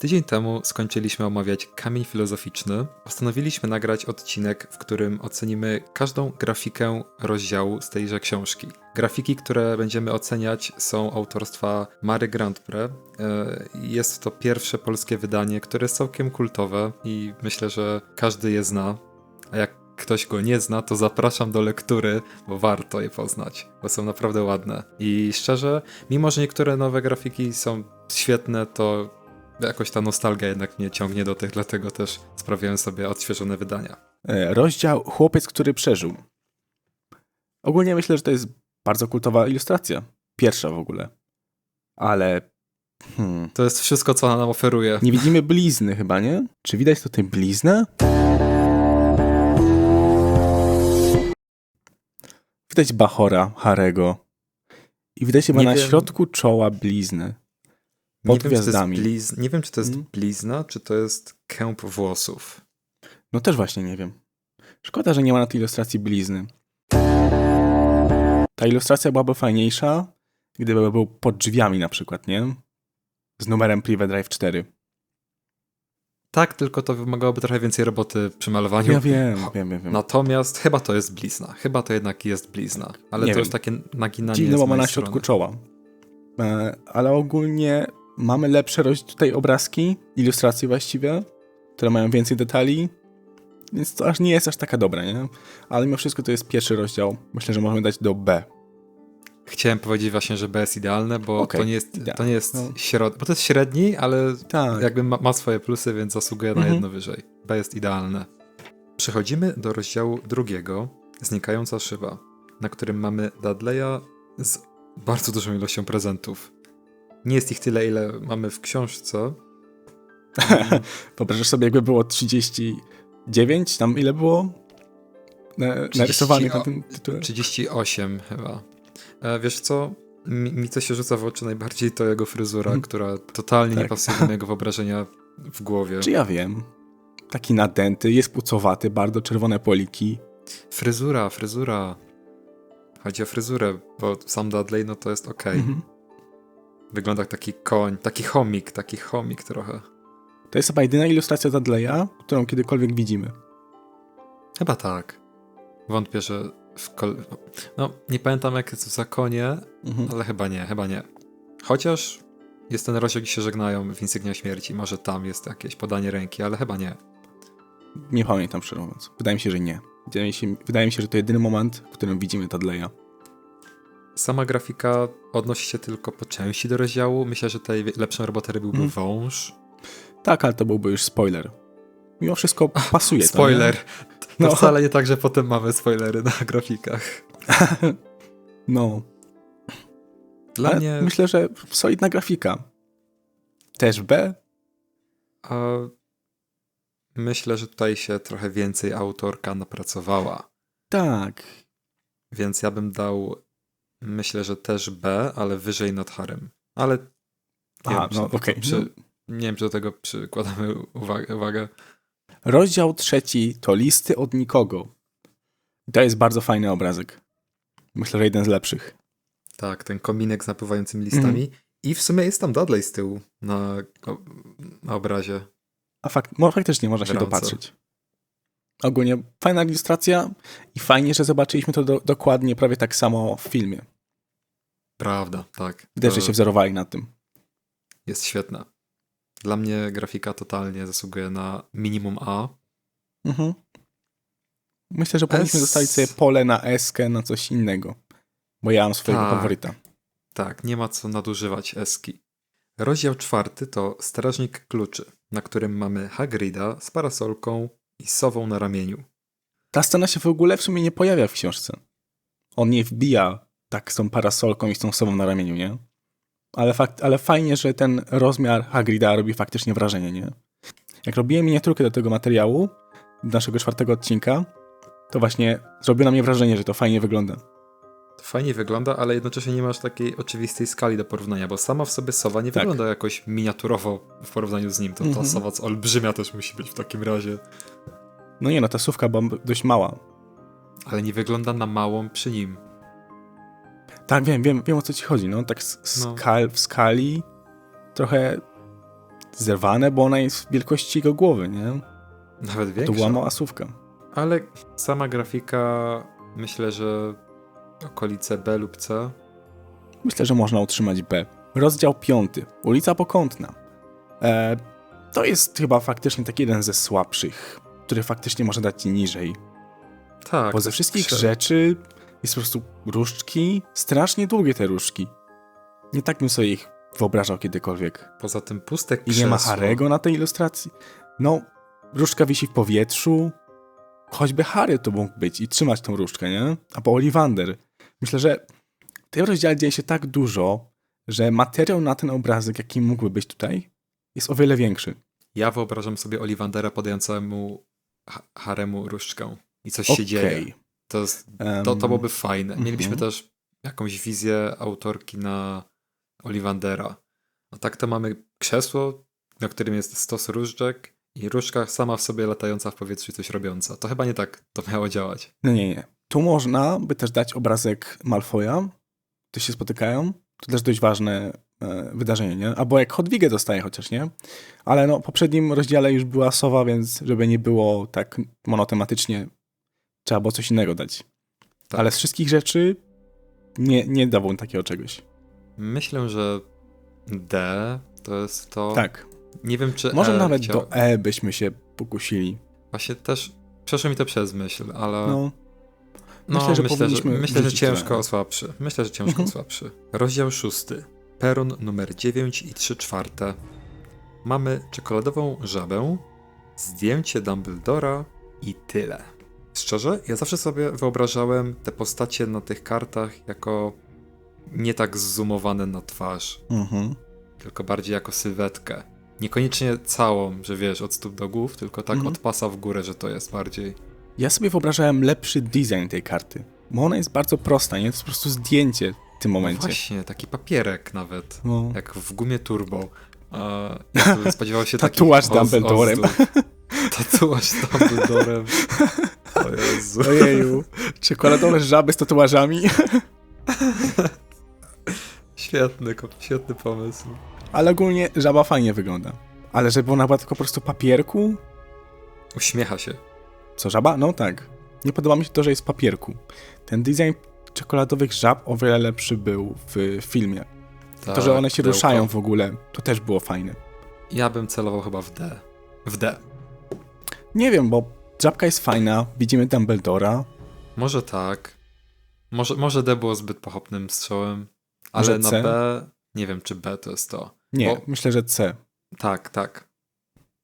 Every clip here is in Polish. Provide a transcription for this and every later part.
Tydzień temu skończyliśmy omawiać Kamień Filozoficzny. Postanowiliśmy nagrać odcinek, w którym ocenimy każdą grafikę rozdziału z tejże książki. Grafiki, które będziemy oceniać, są autorstwa Mary Grandpre. E, Jest to pierwsze polskie wydanie, które jest całkiem kultowe i myślę, że każdy je zna. A jak ktoś go nie zna, to zapraszam do lektury, bo warto je poznać, bo są naprawdę ładne. I szczerze, mimo że niektóre nowe grafiki są świetne, to jakoś ta nostalgia jednak mnie ciągnie do tych, dlatego też sprawiałem sobie odświeżone wydania. E, Rozdział Chłopiec, który przeżył. Ogólnie myślę, że to jest bardzo kultowa ilustracja. Pierwsza w ogóle. Ale. Hmm. To jest wszystko, co ona nam oferuje. Nie widzimy blizny chyba, nie? Czy widać tutaj bliznę? Widać Bachora, Harego. I widać chyba Nie na wiem. środku czoła Nie Pod wiem, jest gwiazdami. bliz... nie wiem, czy to jest Mm. blizna, czy to jest kęp włosów. No też właśnie nie wiem. Szkoda, że nie ma na tej ilustracji blizny. Ta ilustracja byłaby fajniejsza, gdyby był pod drzwiami na przykład, nie? Z numerem Prive Drive 4. Tak, tylko to wymagałoby trochę więcej roboty przy malowaniu. Ja wiem, wiem, wiem. wiem. Natomiast chyba to jest blizna. Chyba to jednak jest blizna. Ale Nie to wiem. już takie naginanie Dziwne, bo ma na środku czoła. E, ale ogólnie mamy lepsze tutaj obrazki, ilustracje właściwie, które mają więcej detali, więc to aż nie jest aż taka dobra, nie? Ale mimo wszystko to jest pierwszy rozdział. Myślę, że możemy dać do B. Chciałem powiedzieć właśnie, że B jest idealne, bo Okej, to nie jest, to nie jest no. środ... bo to jest średni, ale Tak. jakby ma, ma swoje plusy, więc zasługuje na Mhm. jedno wyżej. B jest idealne. Przechodzimy do rozdziału drugiego, Znikająca szyba, na którym mamy Dudleya z bardzo dużą ilością prezentów. Nie jest ich tyle, ile mamy w książce. Wyobrażasz sobie, jakby było 39, tam ile było na, 30 narysowanych na tym tytule? 38 chyba. E, wiesz co? Mi, mi co się rzuca w oczy najbardziej to jego fryzura, Mhm. która totalnie nie Tak. pasuje do mojego wyobrażenia w głowie. Czy ja wiem? Taki nadęty, jest pucowaty, bardzo czerwone poliki. Fryzura, fryzura. Chodzi o fryzurę, bo sam Dudley, no to jest okej. Mhm. Wygląda jak taki koń, taki chomik, taki chomik trochę. To jest chyba jedyna ilustracja Dudleya, którą kiedykolwiek widzimy. Chyba tak. Wątpię, że w kol... No, nie pamiętam jak jest w zakonie, Mhm. ale chyba nie, chyba nie. Chociaż jest ten rozdział, gdzie się żegnają w Insygnia Śmierci. Może tam jest jakieś podanie ręki, ale chyba nie. Nie pamiętam szczerze mówiąc. Wydaje mi się, że nie. Wydaje mi się, wydaje mi się że to jedyny moment, w którym widzimy Dudleya. Sama grafika odnosi się tylko po części do rozdziału. Myślę, że tutaj lepszą robotę robiłby Mhm. wąż. Tak, ale to byłby już spoiler. Mimo wszystko pasuje Spoiler. to, To No. wcale nie tak, że potem mamy spoilery na grafikach. nie? No. Dla ale mnie myślę, że solidna grafika. Też B? a, myślę, że tutaj się trochę więcej autorka napracowała. Tak. Więc ja bym dał myślę, że też B, ale wyżej nad Harem. Ale nie, Aha, wiem, czy, no okej. przy, No. nie wiem, czy do tego przykładamy uwagę. uwagę. Rozdział trzeci to listy od nikogo. To jest bardzo fajny obrazek. Myślę, że jeden z lepszych. Tak, ten kominek z napływającymi listami. Mhm. I w sumie jest tam Dudley z tyłu na, na obrazie. A fakt, mo, faktycznie można się Gorąco. Ogólnie fajna ilustracja i fajnie, że zobaczyliśmy to do, dokładnie prawie tak samo w filmie. Prawda, tak. Widać, że się wzorowali na tym. Jest świetna. Dla mnie grafika totalnie zasługuje na minimum A. Mhm. Myślę, że powinniśmy S- zostawić sobie pole na eskę, na coś innego. Bo ja mam swojego Tak. faworyta. Tak, nie ma co nadużywać eski. Rozdział czwarty to Strażnik Kluczy, na którym mamy Hagrida z parasolką i sową na ramieniu. Ta scena się w ogóle w sumie nie pojawia w książce. On nie wbija tak z tą parasolką i z tą sobą na ramieniu, nie? Ale, fakt, ale fajnie, że ten rozmiar Hagrida robi faktycznie wrażenie, nie? Jak robiłem miniaturkę do tego materiału, do naszego czwartego odcinka, to właśnie zrobiło na mnie wrażenie, że to fajnie wygląda. To fajnie wygląda, ale jednocześnie nie masz takiej oczywistej skali do porównania, bo sama w sobie sowa nie Tak. wygląda jakoś miniaturowo w porównaniu z nim. To ta Mhm. sowa z olbrzymia też musi być w takim razie. No nie no, ta sówka była dość mała. Ale nie wygląda na małą przy nim. Tak, wiem, wiem, wiem o co ci chodzi, no. Tak No. skal, w skali trochę zerwane, bo ona jest w wielkości jego głowy, nie? Nawet To większa. była mała słówka. Ale sama grafika, myślę, że okolice B lub C. Myślę, że można utrzymać B. Rozdział piąty. Ulica Pokątna. E, to jest chyba faktycznie taki jeden ze słabszych, który faktycznie można dać niżej. Tak. Bo ze wszystkich rzeczy jest po prostu różdżki, strasznie długie te różdżki. Nie tak bym sobie ich wyobrażał kiedykolwiek. Poza tym puste I krzesło. nie ma Harego na tej ilustracji. No, różdżka wisi w powietrzu. Choćby Harry to mógł być i trzymać tą różdżkę, nie? Albo Ollivander. Myślę, że w tym rozdziale dzieje się tak dużo, że materiał na ten obrazek, jaki mógłby być tutaj, jest o wiele większy. Ja wyobrażam sobie Ollivandera podającemu Haremu różdżkę. I coś się dzieje. To, to, to byłoby fajne. Mielibyśmy mhm. też jakąś wizję autorki na Ollivandera. A tak to mamy krzesło, na którym jest stos różdżek i różdżka sama w sobie latająca w powietrzu i coś robiąca. To chyba nie tak to miało działać. No nie, nie. Tu można by też dać obrazek Malfoya. Tu się spotykają. To też dość ważne wydarzenie, nie? Albo jak Hodwigę dostaje chociaż, nie? Ale no, w poprzednim rozdziale już była sowa, więc żeby nie było tak monotematycznie, trzeba było coś innego dać. Tak. Ale z wszystkich rzeczy nie, nie dałbym takiego czegoś. Myślę, że D to jest to. Tak. Nie wiem, czy. Może e nawet do E byśmy się pokusili. Właśnie też przeszło mi to przez myśl, ale. No, No, Myślę, że myślę, powinniśmy myślę, że ciężko słabszy. Myślę, że ciężko Mhm. słabszy. Rozdział szósty. Peron numer 9 i 3 czwarte. Mamy czekoladową żabę, zdjęcie Dumbledora i tyle. Szczerze, ja zawsze sobie wyobrażałem te postacie na tych kartach jako nie tak zoomowane na twarz, mhm. tylko bardziej jako sylwetkę. Niekoniecznie całą, że wiesz, od stóp do głów, tylko tak Mhm. od pasa w górę, że to jest bardziej. Ja sobie wyobrażałem lepszy design tej karty, bo ona jest bardzo prosta, nie? To jest po prostu zdjęcie tym No momencie. właśnie, taki papierek nawet. No. Jak w gumie turbo. A ja tu spodziewał się Tatuaż z Dumbledorem. Tatuaż z Dumbledorem. O Jezu. Ojeju, czekoladowe żaby z tatuażami. Świetny, świetny pomysł. Ale ogólnie żaba fajnie wygląda. Ale żeby ona była tylko po prostu papierku? Uśmiecha się. Co, żaba? No tak. Nie podoba mi się to, że jest w papierku. Ten design czekoladowych żab o wiele lepszy był w filmie. Tak, to, że one się ruszają w ogóle, to też było fajne. Ja bym celował chyba w D. W D. Nie wiem, bo żabka jest fajna, widzimy Dumbledora. Może tak. Może, może D było zbyt pochopnym strzałem. Ale Może na C? B nie wiem, czy B to jest to. Nie, Bo- myślę, że C. Tak, tak.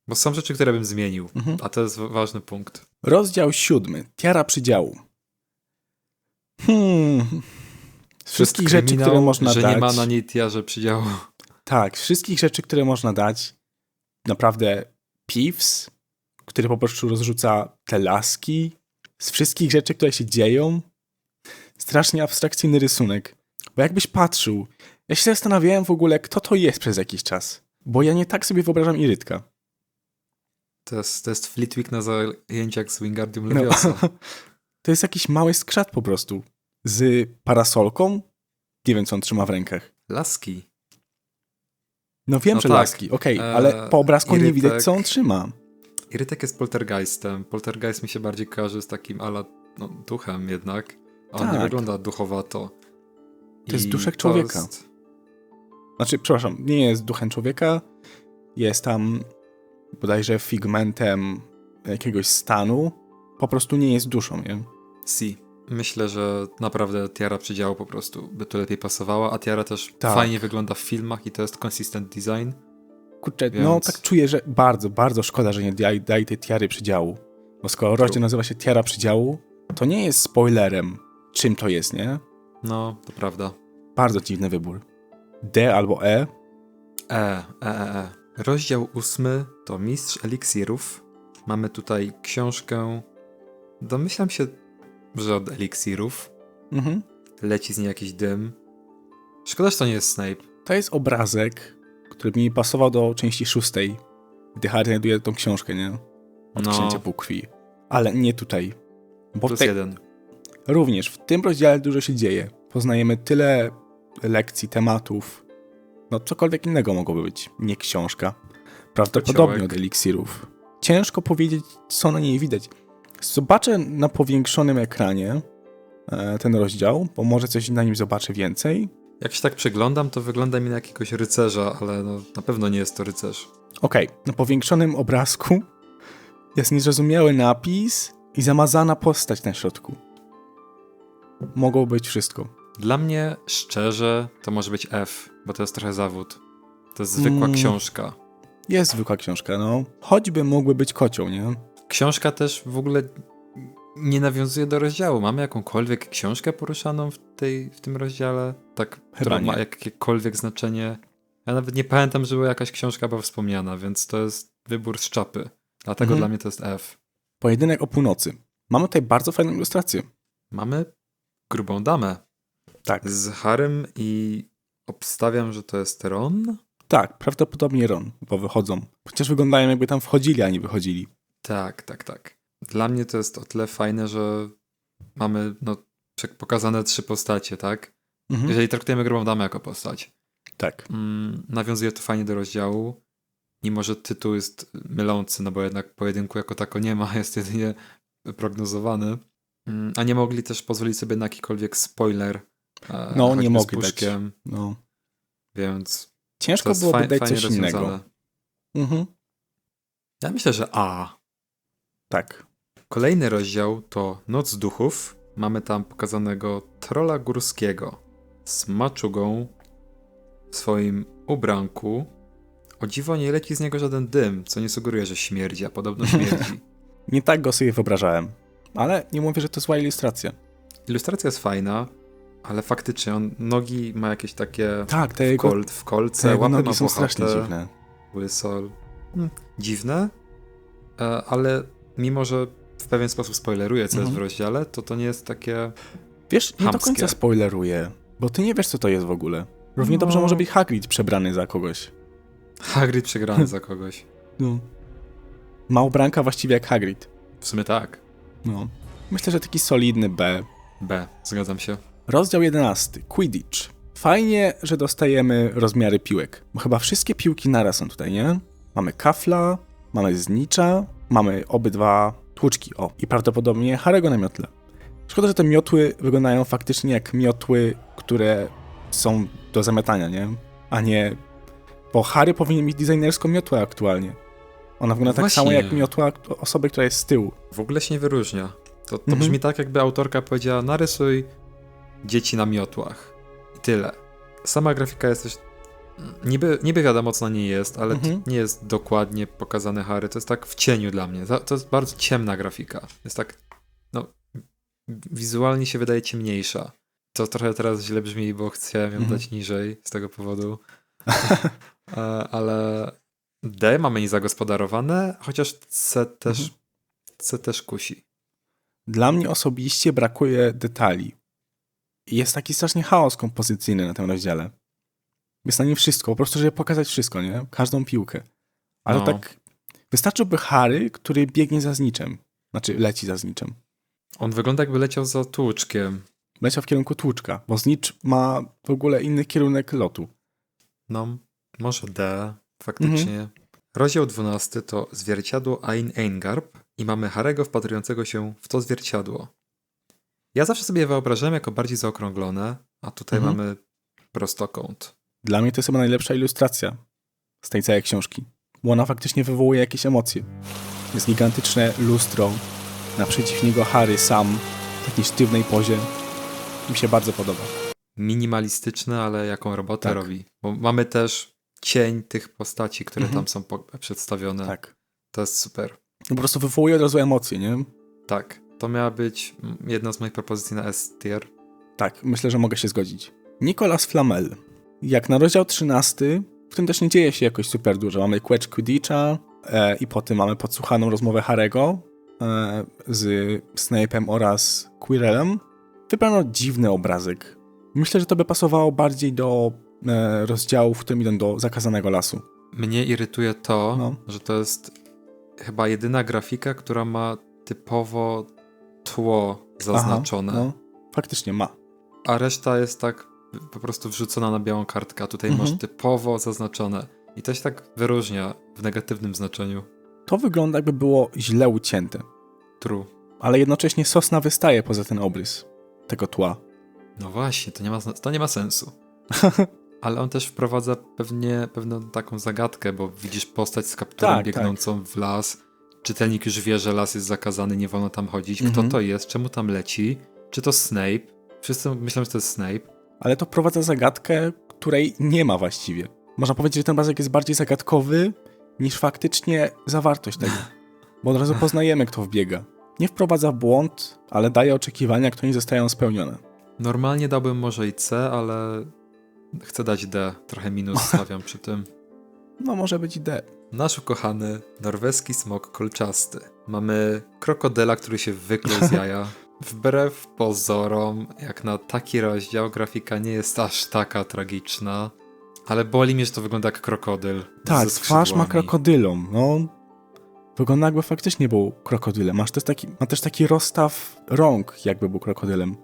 Bo są rzeczy, które bym zmienił. Mhm. A to jest wa- ważny punkt. Rozdział siódmy. Tiara przydziału. Hmm. Z wszystkich rzeczy, które można że dać. nie ma na niej tiarze przydziału. Tak, z wszystkich rzeczy, które można dać, naprawdę Piws, który po prostu rozrzuca te laski, z wszystkich rzeczy, które się dzieją, strasznie abstrakcyjny rysunek. Bo jakbyś patrzył, ja się zastanawiałem w ogóle, kto to jest przez jakiś czas. Bo ja nie tak sobie wyobrażam Irytka. To jest, to jest Flitwick na zajęciach z Wingardium No. To jest jakiś mały skrzat po prostu. Z parasolką? Nie wiem, co on trzyma w rękach. Laski. No wiem, No że tak, laski, okej, e, ale po obrazku nie Irytek- widać, co on trzyma. Irytek jest poltergeistem. Poltergeist mi się bardziej kojarzy z takim ala no, duchem jednak. A on nie Tak. wygląda duchowato. To jest I duszek człowieka. jest- Znaczy, przepraszam, nie jest duchem człowieka, jest tam bodajże figmentem jakiegoś stanu, po prostu nie jest duszą, nie? Si. Myślę, że naprawdę tiara przydziału po prostu by tu lepiej pasowała, a tiara też Tak. fajnie wygląda w filmach i to jest consistent design. Kurczę, no Więc- tak czuję, że bardzo, bardzo szkoda, że nie daj, daj tej tiary przydziału. Bo skoro rozdział nazywa się Tiara przydziału, to nie jest spoilerem, czym to jest, nie? No, to prawda. Bardzo dziwny wybór. D albo E. E, E, E, E. Rozdział ósmy to Mistrz Eliksirów. Mamy tutaj książkę. Domyślam się, że od eliksirów. Mhm. Leci z niej jakiś dym. Szkoda, że to nie jest Snape. To jest obrazek, który mi pasował do części szóstej, gdy Harry znajduje tą książkę, nie? Od No. księcia półkrwi. Ale nie tutaj. Bo Plus te, jeden. również w tym rozdziale dużo się dzieje. Poznajemy tyle lekcji, tematów. No cokolwiek innego mogłoby być, nie książka. Prawdopodobnie Kociołek. od eliksirów. Ciężko powiedzieć, co na niej widać. Zobaczę na powiększonym ekranie e, ten rozdział, bo może coś na nim zobaczę więcej. Jak się tak przyglądam, to wygląda mi na jakiegoś rycerza, ale no, na pewno nie jest to rycerz. Okej, na powiększonym obrazku jest niezrozumiały napis i zamazana postać na środku. Mogło być wszystko. Dla mnie, szczerze, to może być F, bo to jest trochę zawód. To jest zwykła Mm. książka. Jest zwykła książka, no. Choćby mogły być kocioł, nie? Książka też w ogóle nie nawiązuje do rozdziału. Mamy jakąkolwiek książkę poruszaną w, tej, w tym rozdziale? Tak, która nie. ma jakiekolwiek znaczenie? Ja nawet nie pamiętam, żeby jakaś książka była wspomniana, więc to jest wybór z czapy. Dlatego Mhm. dla mnie to jest F. Pojedynek o północy. Mamy tutaj bardzo fajną ilustrację. Mamy grubą damę Tak, z Harem i obstawiam, że to jest Ron. tak, prawdopodobnie Ron, bo wychodzą. Chociaż wyglądają jakby tam wchodzili, a nie wychodzili. Tak, tak, tak. Dla mnie to jest o tyle fajne, że mamy no, pokazane trzy postacie, tak? Mhm. Jeżeli traktujemy grubą damę jako postać. Tak. Mm, nawiązuje to fajnie do rozdziału, mimo że tytuł jest mylący, no bo jednak pojedynku jako tako nie ma, jest jedynie prognozowany. Mm, a nie mogli też pozwolić sobie na jakikolwiek spoiler. e, No, nie mogli dać. No. więc Ciężko byłoby dać coś innego. Mhm. Ja myślę, że A. Tak. Kolejny rozdział to Noc Duchów. Mamy tam pokazanego trola górskiego z maczugą w swoim ubranku. O dziwo nie leci z niego żaden dym, co nie sugeruje, że śmierdzi, a podobno śmierdzi. Nie tak go sobie wyobrażałem. Ale nie mówię, że to zła ilustracja. Ilustracja jest fajna, ale faktycznie on nogi ma jakieś takie Tak, te w, jego, kol, w te kolce, jego łapy ma nogi są strasznie dziwne. łysol. Hmm, dziwne, e, ale mimo, że w pewien sposób spoileruje, co jest w Mhm. rozdziale, to to nie jest takie... Wiesz, nie do Chamskie. końca spoileruję, bo ty nie wiesz, co to jest w ogóle. Równie dobrze No. może być Hagrid przebrany za kogoś. Hagrid przegrany za kogoś. No. Ma ubranka właściwie jak Hagrid. W sumie tak. No. Myślę, że taki solidny B. B, zgadzam się. Rozdział 11. Quidditch. Fajnie, że dostajemy rozmiary piłek. Bo chyba wszystkie piłki naraz są tutaj, nie? Mamy kafla, mamy znicza, mamy obydwa tłuczki. O, i prawdopodobnie Harego na miotle. Szkoda, że te miotły wyglądają faktycznie jak miotły, które są do zamiatania, nie? A nie... Bo Harry powinien mieć designerską miotłę aktualnie. Ona wygląda tak Właśnie. samo jak miotła osoby, która jest z tyłu. W ogóle się nie wyróżnia. To, to Mhm. brzmi tak, jakby autorka powiedziała: narysuj dzieci na miotłach. I tyle. Sama grafika jest też. Niby, niby wiadomo, co na niej jest, ale Mhm. nie jest dokładnie pokazane Harry. To jest tak w cieniu dla mnie. To jest bardzo ciemna grafika. Jest tak. No. Wizualnie się wydaje ciemniejsza. To trochę teraz źle brzmi, bo chciałem ją Mhm. dać niżej z tego powodu. E, ale D mamy niezagospodarowane, chociaż C też, Mhm. C też kusi. Dla mnie osobiście brakuje detali. Jest taki strasznie chaos kompozycyjny na tym rozdziale. Jest na nim wszystko, po prostu, żeby pokazać wszystko, nie? Każdą piłkę. Ale No. tak wystarczyłby Harry, który biegnie za zniczem. Znaczy, leci za zniczem. On wygląda jakby leciał za tłuczkiem. Leciał w kierunku tłuczka, bo znicz ma w ogóle inny kierunek lotu. No, może D, faktycznie. Rozdział 12 to zwierciadło Ain Eingarb i mamy Harego wpatrującego się w to zwierciadło. Ja zawsze sobie wyobrażałem jako bardziej zaokrąglone, a tutaj Mhm. mamy prostokąt. Dla mnie to jest chyba najlepsza ilustracja z tej całej książki. Bo ona faktycznie wywołuje jakieś emocje. Jest gigantyczne lustro, naprzeciw niego Harry sam w takiej sztywnej pozie. Mi się bardzo podoba. Minimalistyczne, ale jaką robotę Tak. robi. Bo mamy też cień tych postaci, które Mhm. tam są przedstawione. Tak. To jest super. No po prostu wywołuje od razu emocje, nie? Tak, to miała być jedna z moich propozycji na S tier. Tak, myślę, że mogę się zgodzić. Nicolas Flamel. Jak na rozdział 13, w tym też nie dzieje się jakoś super dużo. Mamy Quetch Quidditcha e, i potem mamy podsłuchaną rozmowę Harego e, z Snape'em oraz Quirrellem. Wybrano dziwny obrazek. Myślę, że to by pasowało bardziej do e, rozdziałów, w którym idą do zakazanego lasu. Mnie irytuje to, No. że to jest chyba jedyna grafika, która ma typowo tło zaznaczone, Aha, no, faktycznie ma. a reszta jest tak po prostu wrzucona na białą kartkę, a tutaj Mhm. masz typowo zaznaczone. I to się tak wyróżnia w negatywnym znaczeniu. To wygląda jakby było źle ucięte, True. ale jednocześnie sosna wystaje poza ten obrys tego tła. No właśnie, to nie ma, to nie ma sensu. Ale on też wprowadza pewnie pewną taką zagadkę, bo widzisz postać z kapturem Tak, biegnącą w las. Czytelnik już wie, że las jest zakazany, nie wolno tam chodzić. Kto Mhm. to jest? Czemu tam leci? Czy to Snape? Wszyscy myślą, że to jest Snape. Ale to wprowadza zagadkę, której nie ma właściwie. Można powiedzieć, że ten obrazek jest bardziej zagadkowy niż faktycznie zawartość tego. Bo od razu poznajemy, kto wbiega. Nie wprowadza błąd, ale daje oczekiwania, które nie zostają spełnione. Normalnie dałbym może i C, ale chcę dać D. Trochę minus stawiam przy tym. No może być D. Nasz ukochany norweski smok kolczasty. Mamy krokodyla, który się wykluł z jaja. Wbrew pozorom, jak na taki rozdział, grafika nie jest aż taka tragiczna. Ale boli mnie, że to wygląda jak krokodyl. Tak, twarz ma krokodylą, no. Wygląda jakby faktycznie był krokodylem. Masz też taki, ma też taki rozstaw rąk, jakby był krokodylem.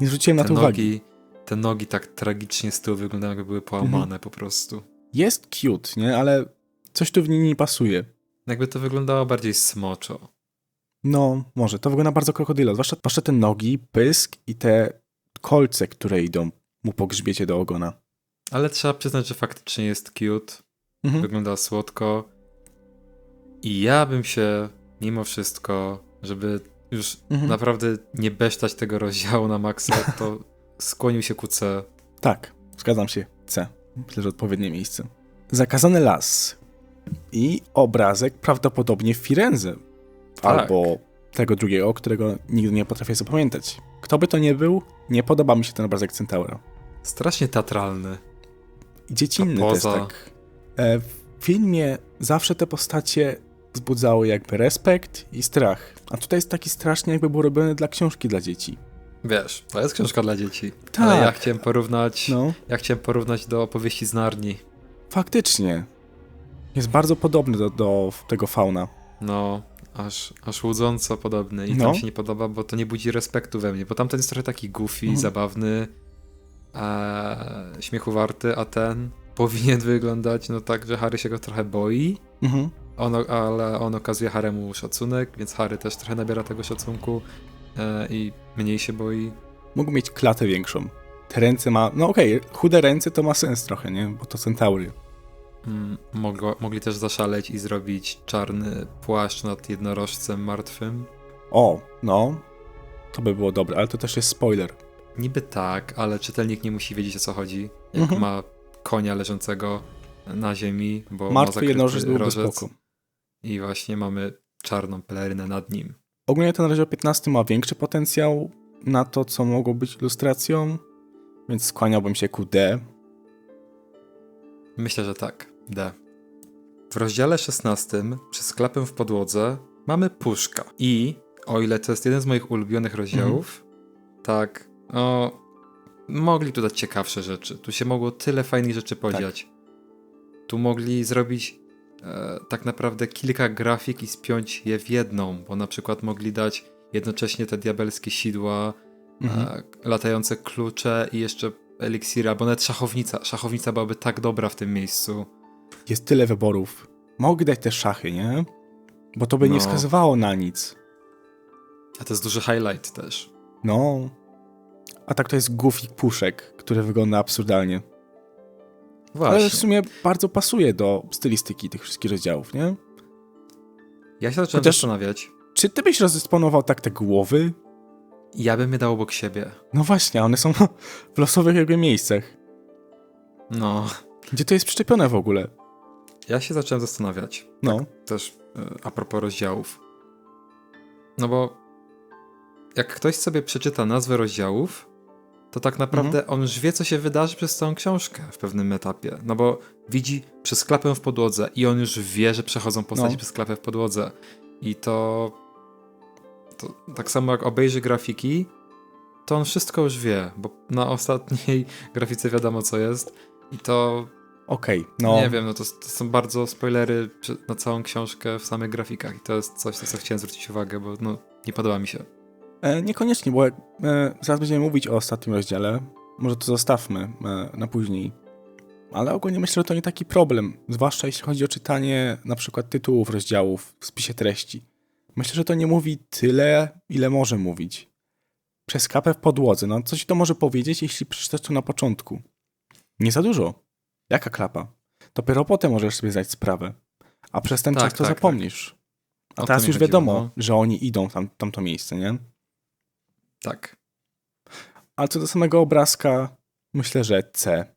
Nie zwróciłem na to uwagi. nogi, te nogi tak tragicznie z tyłu wyglądają, jakby były połamane Mhm. po prostu. Jest cute, nie? Ale coś tu w niej nie pasuje. Jakby to wyglądało bardziej smoczo. No, może. To wygląda bardzo krokodylo. Zwłaszcza, zwłaszcza te nogi, pysk i te kolce, które idą mu po grzbiecie do ogona. Ale trzeba przyznać, że faktycznie jest cute. Mhm. wygląda słodko. I ja bym się mimo wszystko, żeby już Mhm. naprawdę nie besztać tego rozdziału na maksa, to skłonił się ku C. Tak, zgadzam się. C. Myślę, że odpowiednie miejsce. Zakazany las. I obrazek prawdopodobnie w Firenze. Tak. Albo tego drugiego, którego nigdy nie potrafię zapamiętać. Kto by to nie był, nie podoba mi się ten obrazek Centaura. Strasznie teatralny. I dziecinny Ta też poza. tak. E, w filmie zawsze te postacie wzbudzały jakby respekt i strach. A tutaj jest taki strasznie jakby był robiony dla książki dla dzieci. Wiesz, to jest książka dla dzieci. Tak. Ale ja chciałem porównać, No, ja chciałem porównać do opowieści z Narni. faktycznie. Jest bardzo podobny do, do tego fauna. No, aż, aż łudząco podobny i No. tam się nie podoba, bo to nie budzi respektu we mnie, bo tamten jest trochę taki goofy, Mhm. zabawny, e, śmiechu warty, a ten powinien wyglądać no tak, że Harry się go trochę boi, Mhm. on, ale on okazuje Haremu szacunek, więc Harry też trochę nabiera tego szacunku e, i mniej się boi. Mógł mieć klatę większą. Te ręce ma. No okej, chude ręce to ma sens trochę, nie? Bo to centaury. Mm, mogło, mogli też zaszaleć i zrobić czarny płaszcz nad jednorożcem martwym. O, no. To by było dobre, ale to też jest spoiler. Niby tak, ale czytelnik nie musi wiedzieć o co chodzi. Jak Mhm. ma konia leżącego na ziemi, bo ma Martwy zakryty jednorożec byłby spoko. i właśnie mamy czarną pelerynę nad nim. Ogólnie ten rozdział 15 ma większy potencjał na to, co mogło być ilustracją, więc skłaniałbym się ku D. Myślę, że tak. D. W rozdziale 16 przez klapę w podłodze mamy puszka. I o ile to jest jeden z moich ulubionych rozdziałów, tak, o, mogli tu dać ciekawsze rzeczy. Tu się mogło tyle fajnych rzeczy podziać. Tu mogli zrobić e, tak naprawdę kilka grafik i spiąć je w jedną, bo na przykład mogli dać jednocześnie te diabelskie sidła, Mhm. e, latające klucze i jeszcze eliksiry, albo nawet szachownica. Szachownica byłaby tak dobra w tym miejscu. Jest tyle wyborów. Mogli dać te szachy, nie? Bo to by nie No. wskazywało na nic. A to jest duży highlight też. No. A tak to jest gufik puszek, który wygląda absurdalnie. Ale w Właśnie. sumie bardzo pasuje do stylistyki tych wszystkich rozdziałów, nie? Ja się zacząłem Chociaż- zastanawiać. Czy ty byś rozdysponował tak te głowy? Ja bym je dał obok siebie. No właśnie, one są w losowych jakby miejscach. No. Gdzie to jest przyczepione w ogóle? Ja się zacząłem zastanawiać. No. Też e, a propos rozdziałów. No bo jak ktoś sobie przeczyta nazwę rozdziałów, to tak naprawdę Mhm. on już wie, co się wydarzy przez całą książkę w pewnym etapie. No bo widzi przez klapę w podłodze i on już wie, że przechodzą postaci No. przez klapę w podłodze. I to, to tak samo jak obejrzy grafiki, to on wszystko już wie, bo na ostatniej grafice wiadomo, co jest. I to Okej, no. nie wiem, no to, to są bardzo spoilery na całą książkę w samych grafikach i to jest coś, na co chciałem zwrócić uwagę, bo no, nie podoba mi się. E, niekoniecznie, bo e, zaraz będziemy mówić o ostatnim rozdziale. Może to zostawmy e, na później. ale ogólnie myślę, że to nie taki problem, zwłaszcza jeśli chodzi o czytanie na przykład tytułów rozdziałów w spisie treści. Myślę, że to nie mówi tyle, ile może mówić. Przez kapę w podłodze, no co ci to może powiedzieć, jeśli przeczytasz to na początku? Nie za dużo. Jaka klapa? Dopiero potem możesz sobie zdać sprawę. A przez ten Tak, czas to tak, zapomnisz. A O to teraz już chodziło, wiadomo, no. że oni idą tam, tamto miejsce, nie? Tak. Ale co do samego obrazka, myślę, że C.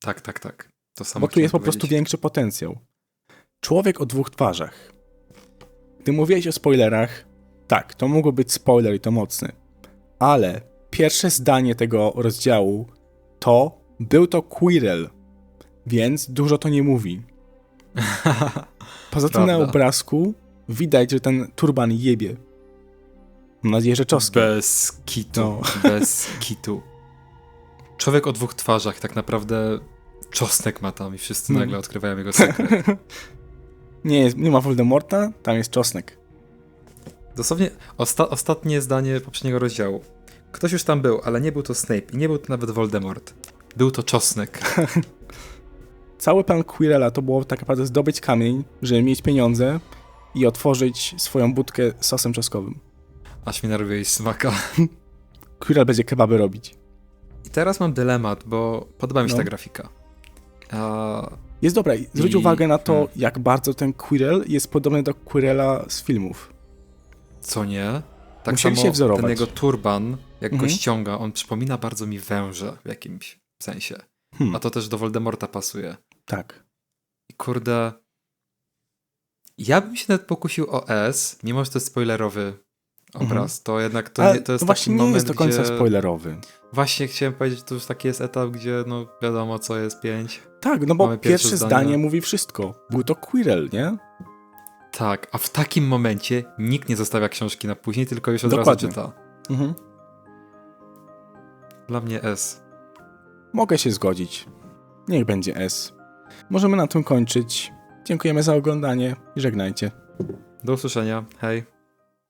Tak, tak, tak. To samo Bo tu jest po prostu większy potencjał. Człowiek o dwóch twarzach. Gdy mówiłeś o spoilerach, tak, to mógł być spoiler i to mocny. Ale pierwsze zdanie tego rozdziału to był to Quirrell, więc dużo to nie mówi. Poza tym na obrazku widać, że ten turban jebie. Mam nadzieję, że czosnkiem. Bez kitu. No. Bez kitu. Człowiek o dwóch twarzach, tak naprawdę czosnek ma tam i wszyscy Mm. nagle odkrywają jego sekret. nie, jest, nie ma Voldemorta, tam jest czosnek. Dosłownie osta ostatnie zdanie poprzedniego rozdziału. Ktoś już tam był, ale nie był to Snape i nie był to nawet Voldemort. Był to czosnek. Cały plan Quirrella to było tak naprawdę zdobyć kamień, żeby mieć pieniądze i otworzyć swoją budkę sosem czosnkowym. Aż mi narobiłeś smaka. Quirrell będzie kebaby robić. I teraz mam dylemat, bo podoba mi się No. ta grafika. A, Jest dobra, zwróć I- uwagę na to, hmm. jak bardzo ten Quirrell jest podobny do Quirrella z filmów. co nie? Tak Musieli samo się wzorować. ten jego turban, jak Mhm. go ściąga, on przypomina bardzo mi węża w jakimś sensie. Hmm, A to też do Voldemorta pasuje. tak. I kurde. Ja bym się nawet pokusił o S, mimo że to jest spoilerowy obraz. To jednak to, nie, to jest właśnie taki nie moment, jest do końca gdzie... spoilerowy. Właśnie chciałem powiedzieć, to już taki jest etap, gdzie no wiadomo co jest 5. Tak, no bo Mamy pierwsze pierwsze zdanie. zdanie mówi wszystko. Był to Quirrell, nie? Tak, a w takim momencie nikt nie zostawia książki na później, tylko już od Dokładnie. razu czyta. Mhm. Dla mnie S. Mogę się zgodzić. Niech będzie S. Możemy na tym kończyć. Dziękujemy za oglądanie i żegnajcie. Do usłyszenia. Hej.